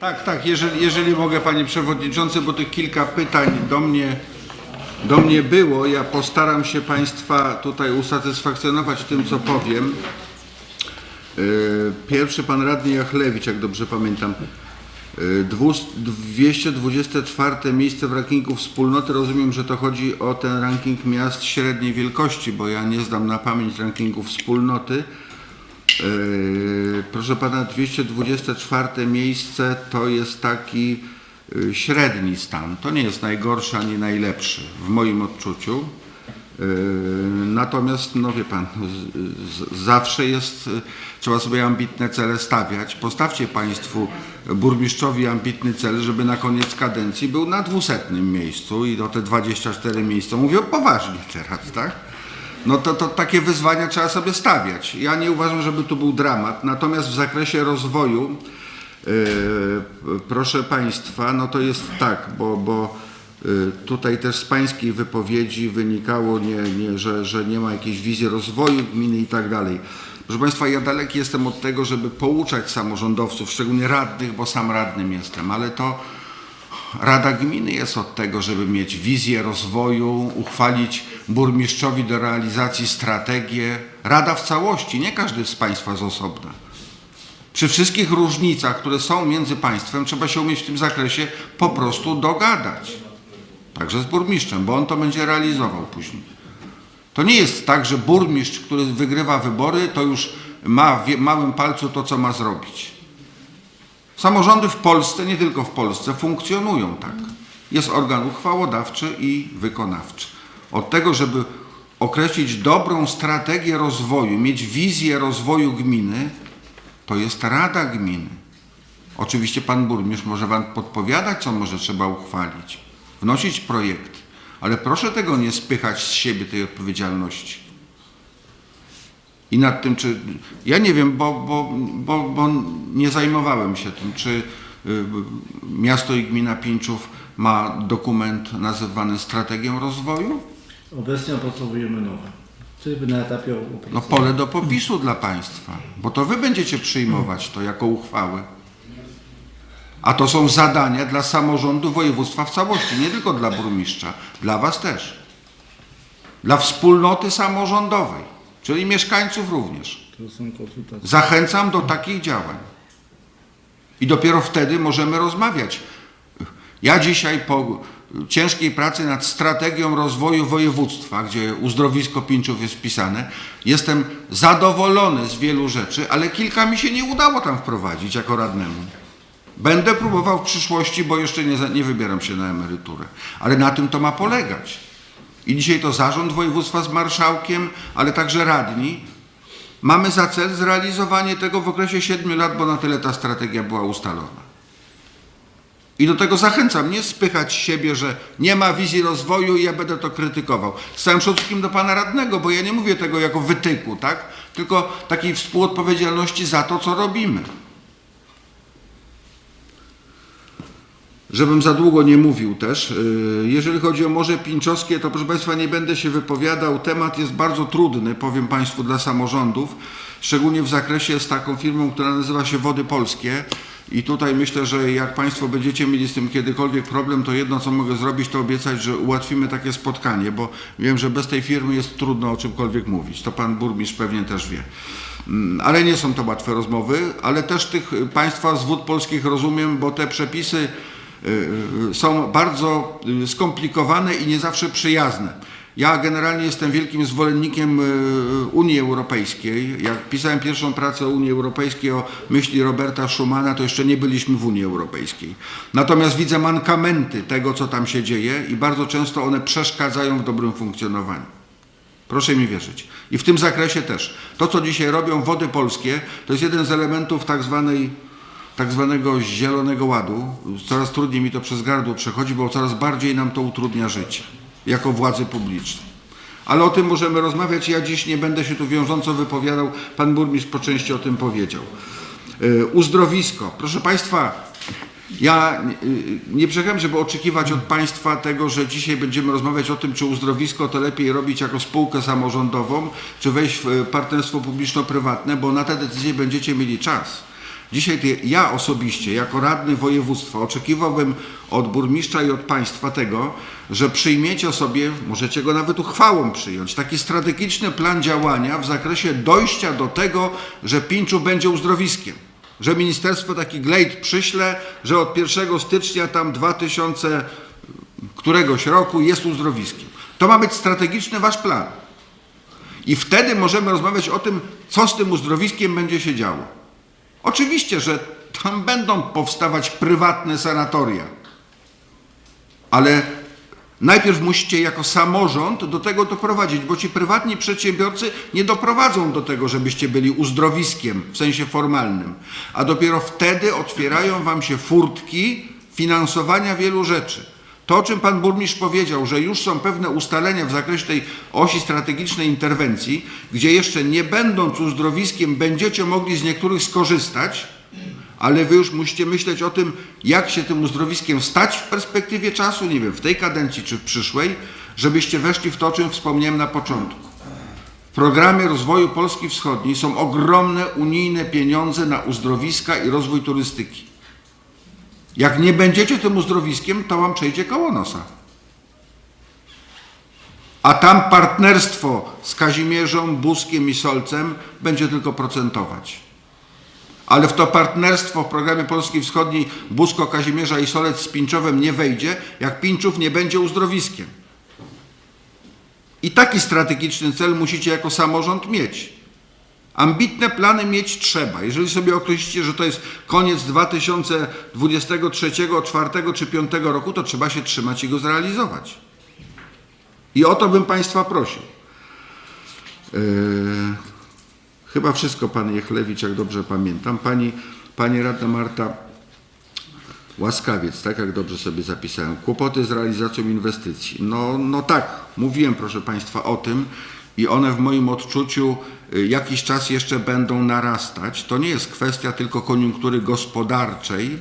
Tak, tak, jeżeli, jeżeli mogę Panie Przewodniczący, bo tych kilka pytań do mnie, do mnie było, ja postaram się Państwa tutaj usatysfakcjonować tym, co powiem. Yy, Pierwszy Pan Radny Jachlewicz, jak dobrze pamiętam. Yy, dwus- 224 miejsce w rankingu wspólnoty. Rozumiem, że to chodzi o ten ranking miast średniej wielkości, bo ja nie znam na pamięć rankingu wspólnoty. Yy, Proszę pana, 224 miejsce to jest taki yy, średni stan. To nie jest najgorszy ani najlepszy w moim odczuciu. Yy, Natomiast, no wie pan, zawsze jest, trzeba sobie ambitne cele stawiać. Postawcie państwu burmistrzowi ambitny cel, żeby na koniec kadencji był na dwusetnym miejscu i o te 24 miejsca. Mówię poważnie teraz, tak? No to, to takie wyzwania trzeba sobie stawiać. Ja nie uważam, żeby tu był dramat. Natomiast w zakresie rozwoju, yy, proszę Państwa, no to jest tak, bo, bo yy, tutaj też z Pańskiej wypowiedzi wynikało, nie, nie, że, że nie ma jakiejś wizji rozwoju gminy i tak dalej. Proszę Państwa, ja daleki jestem od tego, żeby pouczać samorządowców, szczególnie radnych, bo sam radnym jestem, ale to Rada Gminy jest od tego, żeby mieć wizję rozwoju, uchwalić burmistrzowi do realizacji strategię. Rada w całości, nie każdy z Państwa z osobna. Przy wszystkich różnicach, które są między państwem, trzeba się umieć w tym zakresie po prostu dogadać. Także z burmistrzem, bo on to będzie realizował później. To nie jest tak, że burmistrz, który wygrywa wybory, to już ma w małym palcu to, co ma zrobić. Samorządy w Polsce, nie tylko w Polsce, funkcjonują tak. Jest organ uchwałodawczy i wykonawczy. Od tego, żeby określić dobrą strategię rozwoju, mieć wizję rozwoju gminy, to jest Rada Gminy. Oczywiście pan burmistrz może wam podpowiadać, co może trzeba uchwalić, wnosić projekty, ale proszę tego nie spychać z siebie, tej odpowiedzialności. I nad tym, czy. Ja nie wiem, bo, bo, bo, bo nie zajmowałem się tym, czy y, miasto i gmina Pińczów ma dokument nazywany strategią rozwoju? Obecnie opracowujemy nowe. Czyli na etapie No pole do popisu dla państwa, bo to wy będziecie przyjmować to jako uchwałę. A to są zadania dla samorządu województwa w całości, nie tylko dla burmistrza, dla was też. Dla wspólnoty samorządowej, czyli mieszkańców również. Zachęcam do takich działań. I dopiero wtedy możemy rozmawiać. Ja dzisiaj po ciężkiej pracy nad strategią rozwoju województwa, gdzie uzdrowisko Pińczów jest wpisane, jestem zadowolony z wielu rzeczy, ale kilka mi się nie udało tam wprowadzić jako radnemu. Będę próbował w przyszłości, bo jeszcze nie, nie wybieram się na emeryturę. Ale na tym to ma polegać. I dzisiaj to zarząd województwa z marszałkiem, ale także radni Mamy za cel zrealizowanie tego w okresie 7 lat, bo na tyle ta strategia była ustalona. I do tego zachęcam, nie spychać siebie, że nie ma wizji rozwoju i ja będę to krytykował. Z całym szacunkiem do pana radnego, bo ja nie mówię tego jako wytyku, tak? Tylko takiej współodpowiedzialności za to, co robimy. Żebym za długo nie mówił też. yy, Jeżeli chodzi o Morze Pińczowskie, to proszę Państwa nie będę się wypowiadał. Temat jest bardzo trudny, powiem Państwu, dla samorządów, szczególnie w zakresie z taką firmą, która nazywa się Wody Polskie. I tutaj myślę, że jak Państwo będziecie mieli z tym kiedykolwiek problem, to jedno co mogę zrobić, to obiecać, że ułatwimy takie spotkanie, bo wiem, że bez tej firmy jest trudno o czymkolwiek mówić. To Pan Burmistrz pewnie też wie. Mm, Ale nie są to łatwe rozmowy, ale też tych y, Państwa z Wód Polskich rozumiem, bo te przepisy y, są bardzo y, skomplikowane i nie zawsze przyjazne. Ja generalnie jestem wielkim zwolennikiem y, Unii Europejskiej. Jak pisałem pierwszą pracę o Unii Europejskiej, o myśli Roberta Schumana, to jeszcze nie byliśmy w Unii Europejskiej. Natomiast widzę mankamenty tego, co tam się dzieje i bardzo często one przeszkadzają w dobrym funkcjonowaniu. Proszę mi wierzyć. I w tym zakresie też. To, co dzisiaj robią Wody Polskie, to jest jeden z elementów tak zwanej tak zwanego zielonego ładu. Coraz trudniej mi to przez gardło przechodzi, bo coraz bardziej nam to utrudnia życie jako władzy publicznej. Ale o tym możemy rozmawiać. Ja dziś nie będę się tu wiążąco wypowiadał. Pan burmistrz po części o tym powiedział. Yy, Uzdrowisko. Proszę Państwa, ja nie czekam, żeby oczekiwać od Państwa tego, że dzisiaj będziemy rozmawiać o tym, czy uzdrowisko to lepiej robić jako spółkę samorządową, czy wejść w y, partnerstwo publiczno-prywatne, bo na te decyzje będziecie mieli czas. Dzisiaj ja osobiście, jako radny województwa, oczekiwałbym od burmistrza i od państwa tego, że przyjmiecie sobie, możecie go nawet uchwałą przyjąć, taki strategiczny plan działania w zakresie dojścia do tego, że Pińczów będzie uzdrowiskiem. Że ministerstwo taki glejt przyśle, że od 1 stycznia tam 2000 któregoś roku jest uzdrowiskiem. To ma być strategiczny wasz plan. I wtedy możemy rozmawiać o tym, co z tym uzdrowiskiem będzie się działo. Oczywiście, że tam będą powstawać prywatne sanatoria, ale najpierw musicie jako samorząd do tego doprowadzić, bo ci prywatni przedsiębiorcy nie doprowadzą do tego, żebyście byli uzdrowiskiem w sensie formalnym, a dopiero wtedy otwierają wam się furtki finansowania wielu rzeczy. To, o czym pan burmistrz powiedział, że już są pewne ustalenia w zakresie tej osi strategicznej interwencji, gdzie jeszcze nie będąc uzdrowiskiem będziecie mogli z niektórych skorzystać, ale wy już musicie myśleć o tym, jak się tym uzdrowiskiem stać w perspektywie czasu, nie wiem, w tej kadencji czy w przyszłej, żebyście weszli w to, o czym wspomniałem na początku. W programie rozwoju Polski Wschodniej są ogromne unijne pieniądze na uzdrowiska i rozwój turystyki. Jak nie będziecie tym uzdrowiskiem, to wam przejdzie koło nosa. A tam partnerstwo z Kazimierzą, Buskiem i Solcem będzie tylko procentować. Ale w to partnerstwo w programie Polski Wschodniej Busko, Kazimierza i Solec z Pinczowem nie wejdzie, jak Pinczów nie będzie uzdrowiskiem. I taki strategiczny cel musicie jako samorząd mieć. Ambitne plany mieć trzeba. Jeżeli sobie określicie, że to jest koniec 2023, 2024 czy 2025 roku, to trzeba się trzymać i go zrealizować. I o to bym Państwa prosił. Yy, chyba wszystko, Pan Jechlewicz, jak dobrze pamiętam. Pani, Pani Radna Marta Łaskawiec, tak jak dobrze sobie zapisałem. Kłopoty z realizacją inwestycji. No, no tak, mówiłem proszę Państwa o tym i one w moim odczuciu jakiś czas jeszcze będą narastać. To nie jest kwestia tylko koniunktury gospodarczej,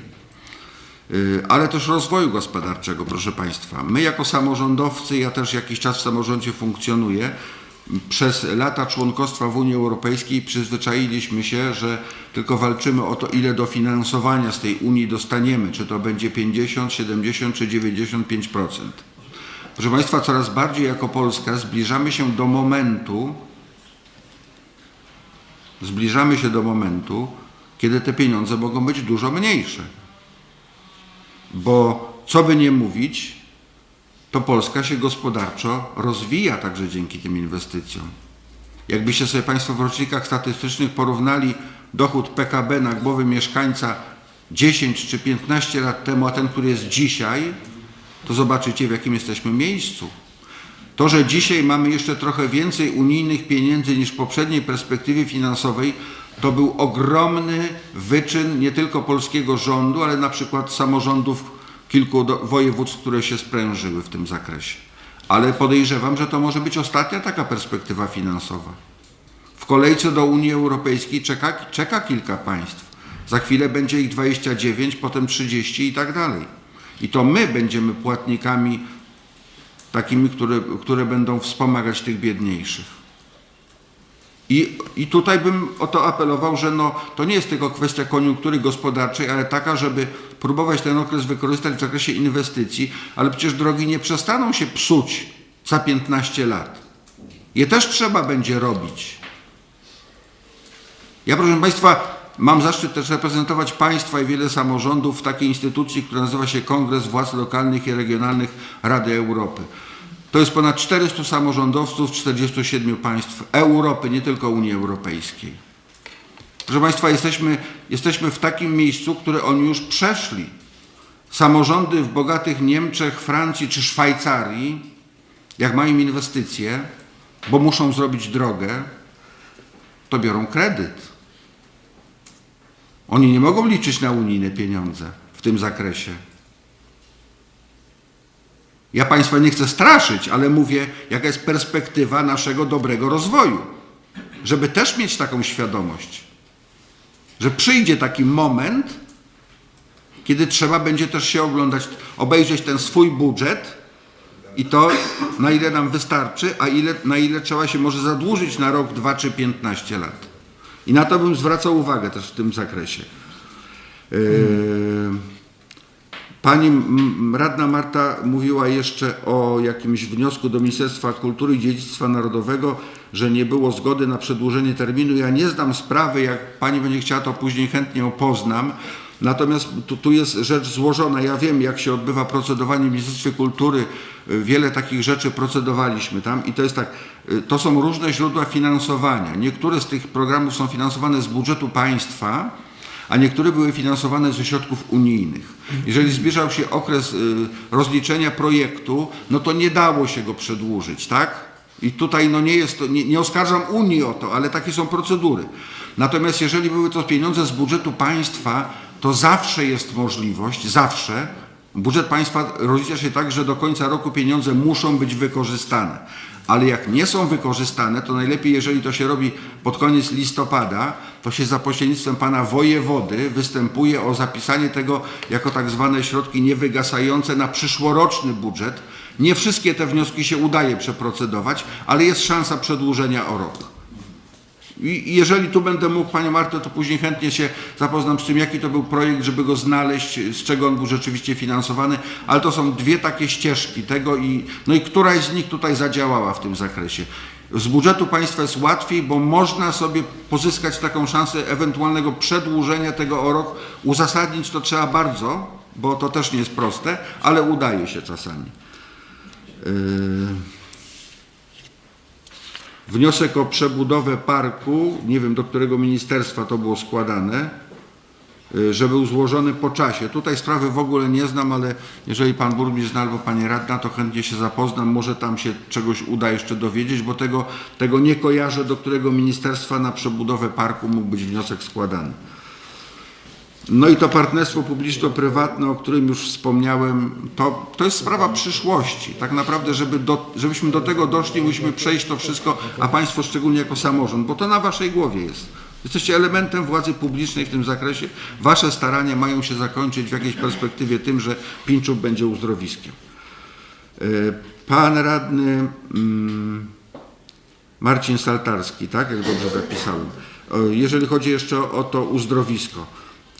y, ale też rozwoju gospodarczego, proszę Państwa. My jako samorządowcy, ja też jakiś czas w samorządzie funkcjonuję, przez lata członkostwa w Unii Europejskiej przyzwyczailiśmy się, że tylko walczymy o to, ile dofinansowania z tej Unii dostaniemy, czy to będzie 50, 70 czy 95%. Proszę Państwa, coraz bardziej jako Polska zbliżamy się do momentu, zbliżamy się do momentu, kiedy te pieniądze mogą być dużo mniejsze. Bo co by nie mówić, to Polska się gospodarczo rozwija także dzięki tym inwestycjom. Jakbyście sobie Państwo w rocznikach statystycznych porównali dochód PKB na głowę mieszkańca 10 czy 15 lat temu, a ten, który jest dzisiaj, to zobaczycie, w jakim jesteśmy miejscu. To, że dzisiaj mamy jeszcze trochę więcej unijnych pieniędzy niż w poprzedniej perspektywie finansowej, to był ogromny wyczyn nie tylko polskiego rządu, ale na przykład samorządów kilku województw, które się sprężyły w tym zakresie. Ale podejrzewam, że to może być ostatnia taka perspektywa finansowa. W kolejce do Unii Europejskiej czeka, czeka kilka państw. Za chwilę będzie ich 29, potem 30 i tak dalej. I to my będziemy płatnikami takimi, które, które będą wspomagać tych biedniejszych. I, I tutaj bym o to apelował, że no, to nie jest tylko kwestia koniunktury gospodarczej, ale taka, żeby próbować ten okres wykorzystać w zakresie inwestycji, ale przecież drogi nie przestaną się psuć za 15 lat. Je też trzeba będzie robić. Ja, proszę Państwa, mam zaszczyt też reprezentować Państwa i wiele samorządów w takiej instytucji, która nazywa się Kongres Władz Lokalnych i Regionalnych Rady Europy. To jest ponad 400 samorządowców z 47 państw Europy, nie tylko Unii Europejskiej. Proszę Państwa, jesteśmy, jesteśmy w takim miejscu, które oni już przeszli. Samorządy w bogatych Niemczech, Francji czy Szwajcarii, jak mają inwestycje, bo muszą zrobić drogę, to biorą kredyt. Oni nie mogą liczyć na unijne pieniądze w tym zakresie. Ja Państwa nie chcę straszyć, ale mówię, jaka jest perspektywa naszego dobrego rozwoju. Żeby też mieć taką świadomość, że przyjdzie taki moment, kiedy trzeba będzie też się oglądać, obejrzeć ten swój budżet i to, na ile nam wystarczy, a ile, na ile trzeba się może zadłużyć na rok, dwa czy piętnaście lat. I na to bym zwracał uwagę też w tym zakresie. Yy, Pani radna Marta mówiła jeszcze o jakimś wniosku do Ministerstwa Kultury i Dziedzictwa Narodowego, że nie było zgody na przedłużenie terminu. Ja nie znam sprawy, jak pani będzie chciała, to później chętnie ją poznam. Natomiast tu, tu jest rzecz złożona. Ja wiem, jak się odbywa procedowanie w Ministerstwie Kultury. Y, Wiele takich rzeczy procedowaliśmy tam i to jest tak, y, to są różne źródła finansowania. Niektóre z tych programów są finansowane z budżetu państwa, a niektóre były finansowane ze środków unijnych. Jeżeli zbliżał się okres y, rozliczenia projektu, no to nie dało się go przedłużyć, tak? I tutaj no nie jest to, nie, nie oskarżam Unii o to, ale takie są procedury. Natomiast jeżeli były to pieniądze z budżetu państwa, to zawsze jest możliwość, zawsze, budżet państwa rozlicza się tak, że do końca roku pieniądze muszą być wykorzystane. Ale jak nie są wykorzystane, to najlepiej, jeżeli to się robi pod koniec listopada, to się za pośrednictwem pana wojewody występuje o zapisanie tego jako tak zwane środki niewygasające na przyszłoroczny budżet. Nie wszystkie te wnioski się udaje przeprocedować, ale jest szansa przedłużenia o rok. I jeżeli tu będę mógł, Panie Marto, to później chętnie się zapoznam z tym, jaki to był projekt, żeby go znaleźć, z czego on był rzeczywiście finansowany, ale to są dwie takie ścieżki tego i, no i któraś z nich tutaj zadziałała w tym zakresie. Z budżetu państwa jest łatwiej, bo można sobie pozyskać taką szansę ewentualnego przedłużenia tego o rok. Uzasadnić to trzeba bardzo, bo to też nie jest proste, ale udaje się czasami. Yy... Wniosek o przebudowę parku, nie wiem do którego ministerstwa to było składane, y, że był złożony po czasie. Tutaj sprawy w ogóle nie znam, ale jeżeli pan burmistrz zna albo pani radna, to chętnie się zapoznam. Może tam się czegoś uda jeszcze dowiedzieć, bo tego, tego nie kojarzę, do którego ministerstwa na przebudowę parku mógł być wniosek składany. No i to partnerstwo publiczno-prywatne, o którym już wspomniałem, to, to jest sprawa przyszłości. Tak naprawdę, żeby do, żebyśmy do tego doszli, musimy przejść to wszystko, a Państwo szczególnie jako samorząd, bo to na Waszej głowie jest. Jesteście elementem władzy publicznej w tym zakresie. Wasze starania mają się zakończyć w jakiejś perspektywie tym, że Pinczów będzie uzdrowiskiem. E, Pan radny mm, Marcin Saltarski, tak, jak dobrze zapisałem. Jeżeli chodzi jeszcze o to uzdrowisko,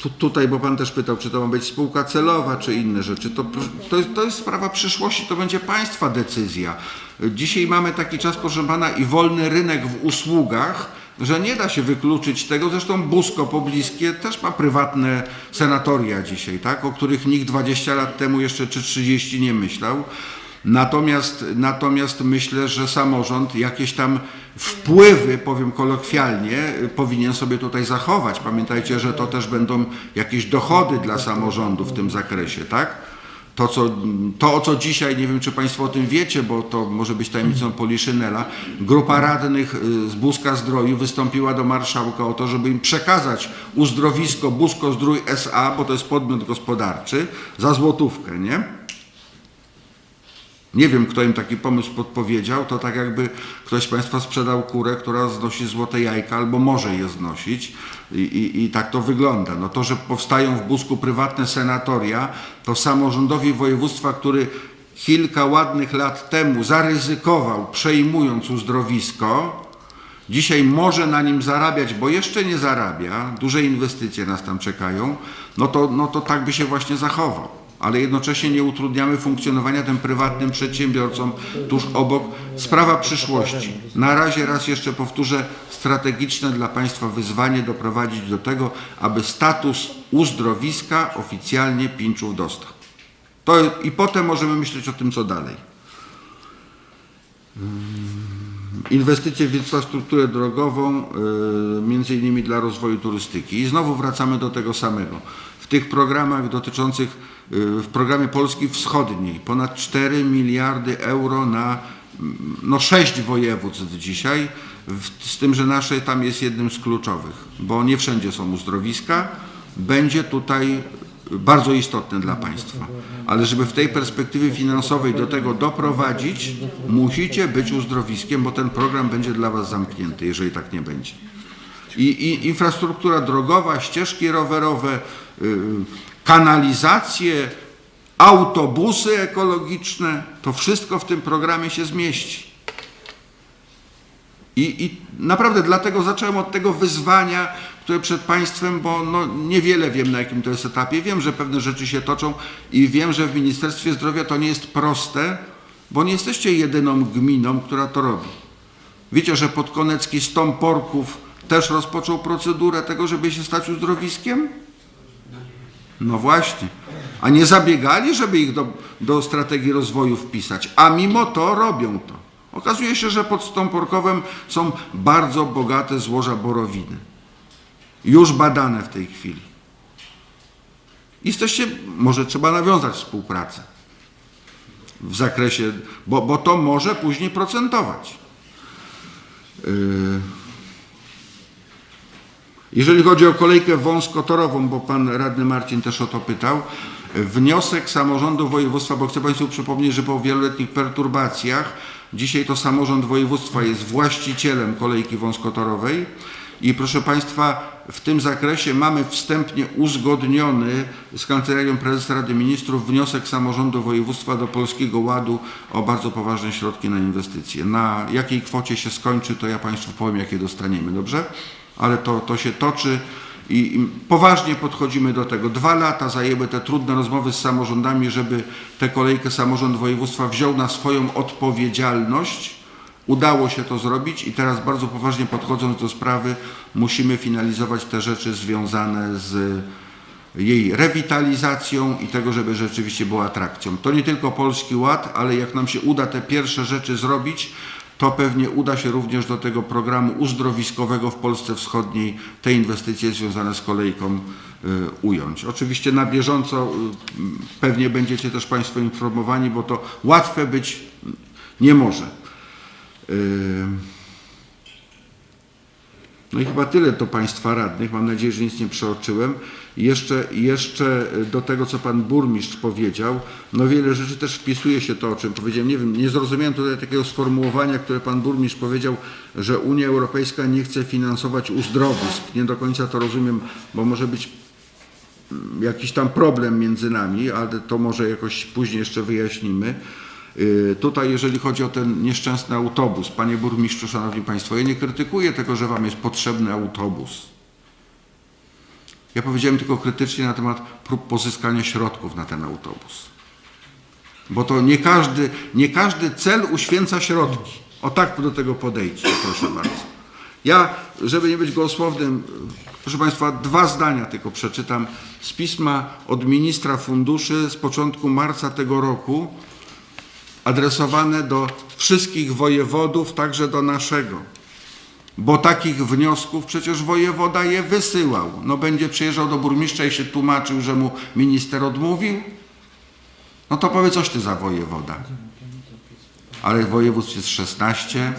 tu, tutaj, bo Pan też pytał, czy to ma być spółka celowa, czy inne rzeczy, to, to, jest, to jest sprawa przyszłości, to będzie Państwa decyzja. Dzisiaj mamy taki czas, proszę Pana, i wolny rynek w usługach, że nie da się wykluczyć tego, zresztą Busko pobliskie też ma prywatne senatoria dzisiaj, tak, o których nikt 20 lat temu jeszcze czy 30 nie myślał. Natomiast, natomiast myślę, że samorząd jakieś tam wpływy, powiem kolokwialnie, powinien sobie tutaj zachować. Pamiętajcie, że to też będą jakieś dochody dla samorządu w tym zakresie, tak? To, co, to, o co dzisiaj, nie wiem czy Państwo o tym wiecie, bo to może być tajemnicą Poliszynela, grupa radnych y, z Buska Zdroju wystąpiła do marszałka o to, żeby im przekazać uzdrowisko Busko Zdrój SA, bo to jest podmiot gospodarczy, za złotówkę, nie? Nie wiem, kto im taki pomysł podpowiedział. To tak jakby ktoś z Państwa sprzedał kurę, która znosi złote jajka, albo może je znosić. I, i, I tak to wygląda. No to, że powstają w Busku prywatne senatoria, to samorządowi województwa, który kilka ładnych lat temu zaryzykował, przejmując uzdrowisko, dzisiaj może na nim zarabiać, bo jeszcze nie zarabia, duże inwestycje nas tam czekają, no to, no to tak by się właśnie zachował. Ale jednocześnie nie utrudniamy funkcjonowania tym prywatnym przedsiębiorcom tuż obok. Sprawa przyszłości. Na razie raz jeszcze powtórzę, strategiczne dla Państwa wyzwanie doprowadzić do tego, aby status uzdrowiska oficjalnie Pinczów dostał. To, I potem możemy myśleć o tym, co dalej. inwestycje w infrastrukturę drogową, y, między innymi dla rozwoju turystyki. I znowu wracamy do tego samego. W tych programach dotyczących, w programie Polski Wschodniej ponad 4 miliardy euro na no, 6 województw dzisiaj, z tym, że nasze tam jest jednym z kluczowych, bo nie wszędzie są uzdrowiska. Będzie tutaj bardzo istotne dla państwa. Ale żeby w tej perspektywie finansowej do tego doprowadzić, musicie być uzdrowiskiem, bo ten program będzie dla was zamknięty, jeżeli tak nie będzie. I, i infrastruktura drogowa, ścieżki rowerowe, yy, kanalizacje, autobusy ekologiczne, to wszystko w tym programie się zmieści. I, I naprawdę dlatego zacząłem od tego wyzwania, które przed Państwem, bo no, niewiele wiem na jakim to jest etapie. Wiem, że pewne rzeczy się toczą i wiem, że w Ministerstwie Zdrowia to nie jest proste, bo nie jesteście jedyną gminą, która to robi. Wiecie, że Podkonecki z też rozpoczął procedurę tego, żeby się stać uzdrowiskiem? No właśnie. A nie zabiegali, żeby ich do, do strategii rozwoju wpisać, a mimo to robią to. Okazuje się, że pod Stąporkowem są bardzo bogate złoża borowiny. Już badane w tej chwili. Jesteście, może trzeba nawiązać współpracę w zakresie, bo, bo to może później procentować. Yy. Jeżeli chodzi o kolejkę wąskotorową, bo pan radny Marcin też o to pytał, wniosek samorządu województwa, bo chcę Państwu przypomnieć, że po wieloletnich perturbacjach dzisiaj to samorząd województwa jest właścicielem kolejki wąskotorowej i proszę Państwa, w tym zakresie mamy wstępnie uzgodniony z Kancelarią Prezesa Rady Ministrów wniosek samorządu województwa do Polskiego Ładu o bardzo poważne środki na inwestycje. Na jakiej kwocie się skończy, to ja Państwu powiem, jakie dostaniemy, dobrze? Ale to, to się toczy i, poważnie podchodzimy do tego. Dwa lata zajęły te trudne rozmowy z samorządami, żeby tę kolejkę samorząd województwa wziął na swoją odpowiedzialność. Udało się to zrobić i teraz bardzo poważnie podchodząc do sprawy musimy finalizować te rzeczy związane z jej rewitalizacją i tego, żeby rzeczywiście była atrakcją. To nie tylko Polski Ład, ale jak nam się uda te pierwsze rzeczy zrobić, to pewnie uda się również do tego programu uzdrowiskowego w Polsce Wschodniej te inwestycje związane z kolejką y, ująć. Oczywiście na bieżąco y, pewnie będziecie też Państwo informowani, bo to łatwe być nie może. No i chyba tyle do Państwa radnych. Mam nadzieję, że nic nie przeoczyłem. Jeszcze, jeszcze do tego, co Pan Burmistrz powiedział, no wiele rzeczy też wpisuje się to, o czym powiedziałem. Nie wiem, nie zrozumiałem tutaj takiego sformułowania, które Pan Burmistrz powiedział, że Unia Europejska nie chce finansować uzdrowisk. Nie do końca to rozumiem, bo może być mm, jakiś tam problem między nami, ale to może jakoś później jeszcze wyjaśnimy. Y, Tutaj, jeżeli chodzi o ten nieszczęsny autobus, panie burmistrzu, szanowni państwo, ja nie krytykuję tego, że wam jest potrzebny autobus. Ja powiedziałem tylko krytycznie na temat prób pozyskania środków na ten autobus. Bo to nie każdy, nie każdy cel uświęca środki. O tak do tego podejdźcie, proszę bardzo. Ja, żeby nie być gołosłownym, proszę Państwa, dwa zdania tylko przeczytam z pisma od ministra funduszy z początku marca tego roku, adresowane do wszystkich wojewodów, także do naszego. Bo takich wniosków przecież wojewoda je wysyłał. No będzie przyjeżdżał do burmistrza i się tłumaczył, że mu minister odmówił. No to powiedz, coś ty za wojewoda. Ale województw jest 16.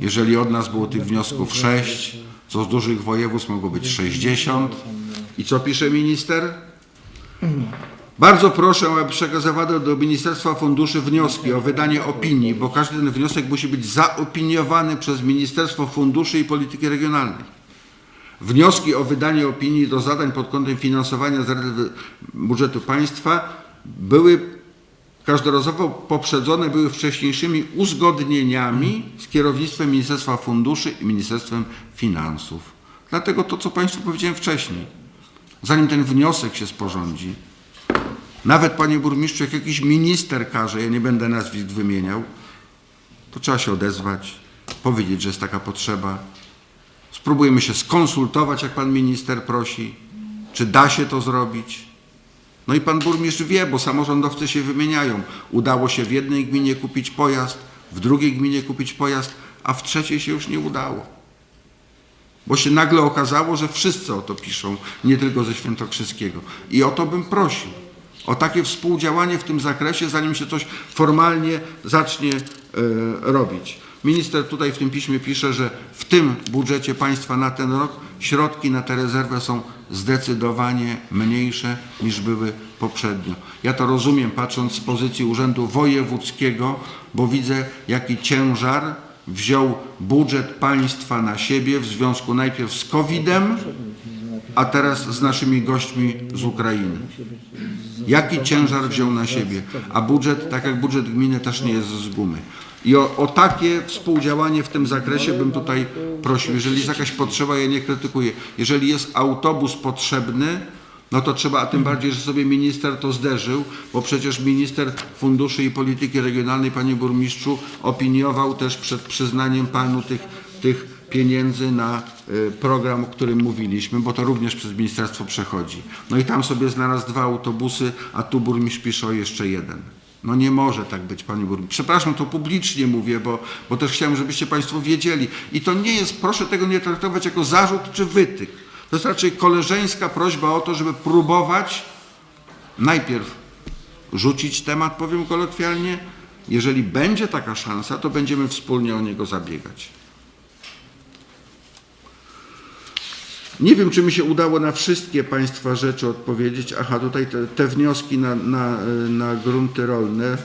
Jeżeli od nas było tych wniosków 6, co z dużych województw mogło być 60. I co pisze minister? Bardzo proszę, aby przekazywano do Ministerstwa Funduszy wnioski o wydanie opinii, bo każdy ten wniosek musi być zaopiniowany przez Ministerstwo Funduszy i Polityki Regionalnej. Wnioski o wydanie opinii do zadań pod kątem finansowania z budżetu państwa były każdorazowo poprzedzone były wcześniejszymi uzgodnieniami z kierownictwem Ministerstwa Funduszy i Ministerstwem Finansów. Dlatego to, co Państwu powiedziałem wcześniej, zanim ten wniosek się sporządzi, nawet panie burmistrzu, jak jakiś minister każe, ja nie będę nazwisk wymieniał, to trzeba się odezwać, powiedzieć, że jest taka potrzeba. Spróbujemy się skonsultować, jak pan minister prosi, czy da się to zrobić. No i pan burmistrz wie, bo samorządowcy się wymieniają. Udało się w jednej gminie kupić pojazd, w drugiej gminie kupić pojazd, a w trzeciej się już nie udało. Bo się nagle okazało, że wszyscy o to piszą, nie tylko ze Świętokrzyskiego. I o to bym prosił. O takie współdziałanie w tym zakresie, zanim się coś formalnie zacznie e, robić. Minister tutaj w tym piśmie pisze, że w tym budżecie państwa na ten rok środki na tę rezerwę są zdecydowanie mniejsze niż były poprzednio. Ja to rozumiem patrząc z pozycji Urzędu Wojewódzkiego, bo widzę jaki ciężar wziął budżet państwa na siebie w związku najpierw z COVID-em, a teraz z naszymi gośćmi z Ukrainy. Jaki ciężar wziął na siebie? A budżet, tak jak budżet gminy, też nie jest z gumy. I o, o takie współdziałanie w tym zakresie bym tutaj prosił. Jeżeli jest jakaś potrzeba, ja nie krytykuję. Jeżeli jest autobus potrzebny, no to trzeba, a tym bardziej, że sobie minister to zderzył, bo przecież minister funduszy i polityki regionalnej, panie burmistrzu, opiniował też przed przyznaniem panu tych, tych pieniędzy na y, program, o którym mówiliśmy, bo to również przez ministerstwo przechodzi. No i tam sobie znalazł dwa autobusy, a tu burmistrz pisze o jeszcze jeden. No nie może tak być, panie burmistrzu. Przepraszam, to publicznie mówię, bo, bo też chciałem, żebyście państwo wiedzieli. I to nie jest, proszę tego nie traktować jako zarzut czy wytyk. To jest raczej koleżeńska prośba o to, żeby próbować najpierw rzucić temat, powiem kolokwialnie. Jeżeli będzie taka szansa, to będziemy wspólnie o niego zabiegać. Nie wiem, czy mi się udało na wszystkie Państwa rzeczy odpowiedzieć. Aha, tutaj te, te wnioski na, na, na grunty rolne,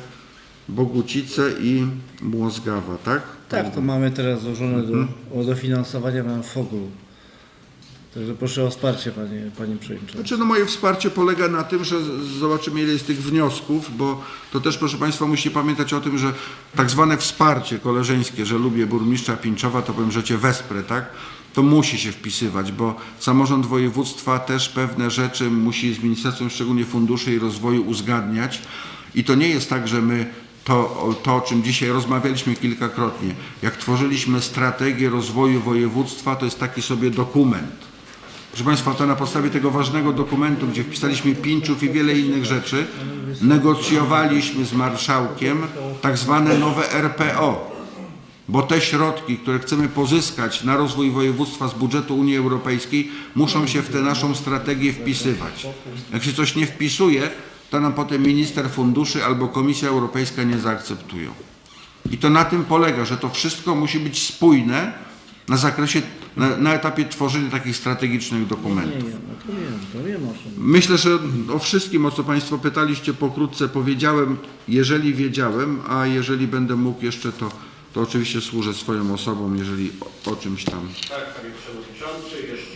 Bogucice i Młozgawa, tak? Tak, to mamy teraz złożone do, o dofinansowanie na FOGU. Także proszę o wsparcie, panie, panie przewodniczący. Znaczy, no moje wsparcie polega na tym, że zobaczymy ile jest tych wniosków, bo to też proszę Państwa musi pamiętać o tym, że tak zwane wsparcie koleżeńskie, że lubię burmistrza Pińczowa, to powiem, że Cię wesprę, tak? To musi się wpisywać, bo samorząd województwa też pewne rzeczy musi z Ministerstwem szczególnie Funduszy i Rozwoju uzgadniać i to nie jest tak, że my to, to, o czym dzisiaj rozmawialiśmy kilkakrotnie, jak tworzyliśmy strategię rozwoju województwa, to jest taki sobie dokument. Proszę Państwa, to na podstawie tego ważnego dokumentu, gdzie wpisaliśmy Pinczów i wiele innych rzeczy, negocjowaliśmy z marszałkiem tak zwane nowe RPO, bo te środki, które chcemy pozyskać na rozwój województwa z budżetu Unii Europejskiej, muszą się w tę naszą strategię wpisywać. Jak się coś nie wpisuje, to nam potem minister funduszy albo Komisja Europejska nie zaakceptują. I to na tym polega, że to wszystko musi być spójne na zakresie, na, na etapie tworzenia takich strategicznych Nie, dokumentów. nie, no to wiem, to wiem o czym. Myślę, że o wszystkim, o co Państwo pytaliście, pokrótce powiedziałem, jeżeli wiedziałem, a jeżeli będę mógł jeszcze, to, to oczywiście służę swoją osobą, jeżeli o, o czymś tam. Tak, panie przewodniczący, jeszcze